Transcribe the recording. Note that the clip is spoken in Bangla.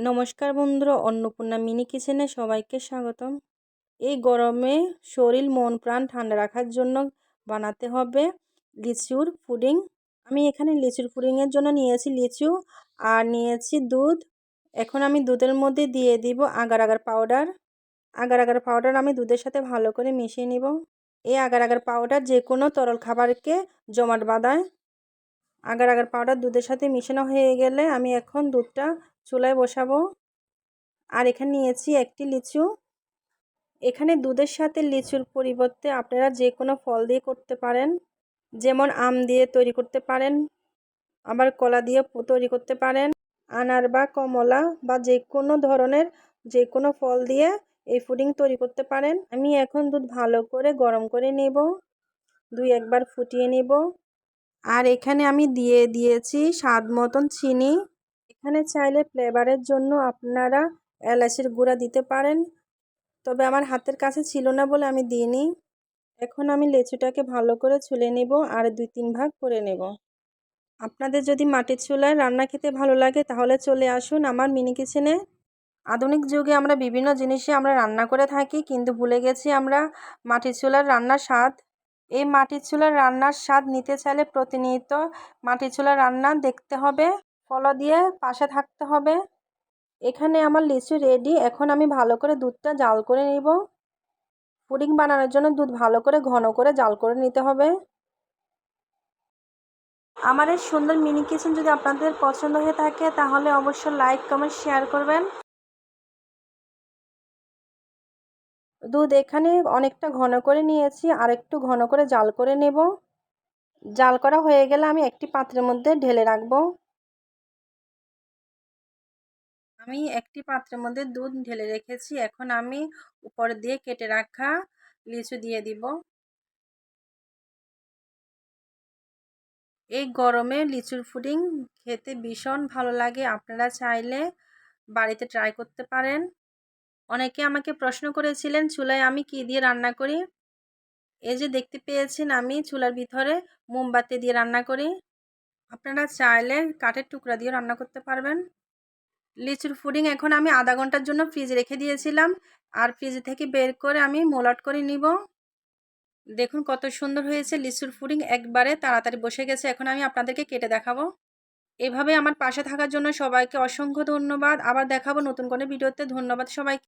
নমস্কার বন্ধুরা, অন্নপূর্ণা মিনি কিচেনে সবাইকে স্বাগতম। এই গরমে শরীর, মন, প্রাণ ঠান্ডা রাখার জন্য বানাতে হবে লিচুর পুডিং। আমি এখানে লিচুর পুডিংয়ের জন্য নিয়েছি লিচু আর নিয়েছি দুধ। এখন আমি দুধের মধ্যে দিয়ে দিব agar agar powder. Agar agar powder আমি দুধের সাথে ভালো করে মিশিয়ে নিব। এই আগার আগার পাউডার যে কোনো তরল খাবারকে জমাট বাঁধায় আগার আগার পাউডার দুধের সাথে মিশানো হয়ে গেলে আমি এখন দুধটা চুলায় বসাবো। আর এখানে নিয়েছি একটি লিচু। এখানে দুধের সাথে লিচুর পরিবর্তে আপনারা যে কোনো ফল দিয়ে করতে পারেন। যেমন আম দিয়ে তৈরি করতে পারেন, আবার কলা দিয়ে তৈরি করতে পারেন। আনার বা কমলা বা যে কোনো ধরনের যে কোনো ফল দিয়ে এই ফুডিং তৈরি করতে পারেন। আমি এখন দুধ ভালো করে গরম করে নেব। দুই একবার ফুটিয়ে নেব। আর এখানে আমি দিয়ে দিয়েছি স্বাদ মতন চিনি। এখানে চাইলে ফ্লেভারের জন্য আপনারা এলাচের গুঁড়া দিতে পারেন। তবে আমার হাতের কাছে ছিল না বলে আমি দিইনি। এখন আমি লেচুটাকে ভালো করে ছুলে নেব আর দুই তিন ভাগ করে নেব। আপনাদের যদি মাটির চুলায় রান্না খেতে ভালো লাগে তাহলে চলে আসুন আমার মিনি কিচেনে আধুনিক যুগে আমরা বিভিন্ন জিনিসে আমরা রান্না করে থাকি, কিন্তু ভুলে গেছি আমরা মাটির চুলার রান্নার স্বাদ। এই মাটির চুলার রান্নার স্বাদ নিতে চাইলে প্রতিনিয়ত মাটির চুলার রান্না দেখতে হবে ফলো দিয়ে পাশে থাকতে হবে। এখানে আমার লিচু রেডি এখন আমি ভালো করে দুধটা জাল করে নিব। পুডিং বানানোর জন্য দুধ ভালো করে ঘন করে জাল করে নিতে হবে। আমার এই সুন্দর মিনি কিচেন যদি আপনাদের পছন্দ হয়ে থাকে, তাহলে অবশ্যই লাইক কমেন্ট শেয়ার করবেন। দুধ এখানে অনেকটা ঘন করে নিয়েছি আর একটু ঘন করে জাল করে নেব। জাল করা হয়ে গেলে আমি একটি পাত্রের মধ্যে ঢেলে রাখব। আমি একটি পাত্রের মধ্যে দুধ ঢেলে রেখেছি, এখন আমি উপর দিয়ে কেটে রাখা লিচু দিয়ে দিব। এই গরমে লিচুর ফুডিং খেতে ভীষণ ভালো লাগে, আপনারা চাইলে বাড়িতে ট্রাই করতে পারেন। অনেকে আমাকে প্রশ্ন করেছিলেন, চুলায় আমি কি দিয়ে রান্না করি? এই যে দেখতে পেয়েছেন আমি চুলার ভিতরে মোমবাতি দিয়ে রান্না করি। আপনারা চাইলে কাঠের টুকরা দিয়ে রান্না করতে পারবেন। লিচুর ফুডিং এখন আমি আধা ঘণ্টার জন্য ফ্রিজে রেখে দিয়েছিলাম। আর ফ্রিজ থেকে বের করে আমি মোলাট করে নিব। দেখুন কত সুন্দর হয়েছে লিচুর ফুডিং একবারে তাড়াতাড়ি বসে গেছে। এখন আমি আপনাদেরকে কেটে দেখাবো। এভাবে আমার পাশে থাকার জন্য সবাইকে অসংখ্য ধন্যবাদ। আবার দেখাবো নতুন কোনো ভিডিওতে। ধন্যবাদ সবাইকে।